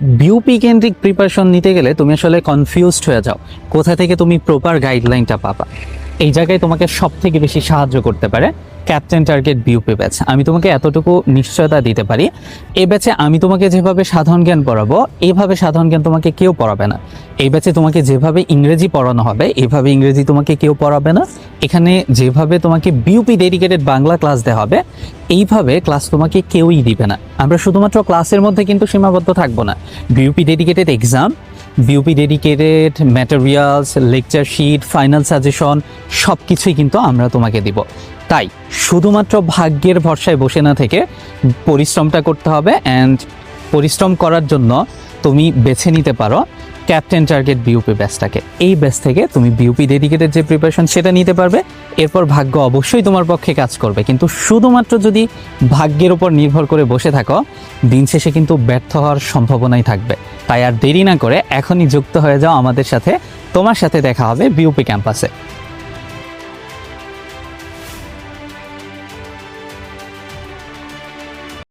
BUP কেন্দ্রিক preparation নিতে গেলে তুমি আসলে কনফিউজড হয়ে যাও। কোথা থেকে তুমি প্রপার গাইডলাইনটা পাবা? এই জায়গায় তোমাকে সব থেকে বেশি সাহায্য করতে পারে ক্যাপ্টেন টার্গেট বিউপি ব্যাচ আমি তোমাকে এতটুকু নিশ্চয়তা দিতে পারি। এই ব্যাচে আমি তোমাকে যেভাবে সাধারণ জ্ঞান পড়াবো এইভাবে সাধারণ জ্ঞান তোমাকে কেউ পড়াবে না। এই ব্যাচে তোমাকে যেভাবে ইংরেজি পড়ানো হবে, এভাবে ইংরেজি তোমাকে কেউ পড়াবে না। এখানে যেভাবে তোমাকে বিউপি ডেডিকেটেড বাংলা ক্লাস দেওয়া হবে, এইভাবে ক্লাস তোমাকে কেউই দিবে না। আমরা শুধুমাত্র ক্লাসের মধ্যে কিন্তু সীমাবদ্ধ থাকব না। BUP dedicated exam BUP dedicated materials lecture sheet final suggestion সব কিছুই কিন্তু আমরা তোমাকে দিব। তাই শুধুমাত্র ভাগ্যের ভরসায় বসে না থেকে পরিশ্রমটা করতে হবে অ্যান্ড পরিশ্রম করার জন্য তুমি বেছে নিতে পারো ক্যাপ্টেন টার্গেট বিউপি ব্যাচটাকে এই ব্যাচ থেকে তুমি বিউপি ডেডিকেটেড যে প্রিপারেশন সেটা নিতে পারবে। এরপর ভাগ্য অবশ্যই তোমার পক্ষে কাজ করবে। কিন্তু শুধুমাত্র যদি ভাগ্যের উপর নির্ভর করে বসে থাকো, দিন শেষে কিন্তু ব্যর্থ হওয়ার সম্ভাবনাই থাকবে। তাই আর দেরি না করে এখনই যুক্ত হয়ে যাও আমাদের সাথে। তোমার সাথে দেখা হবে বিউপি ক্যাম্পাসে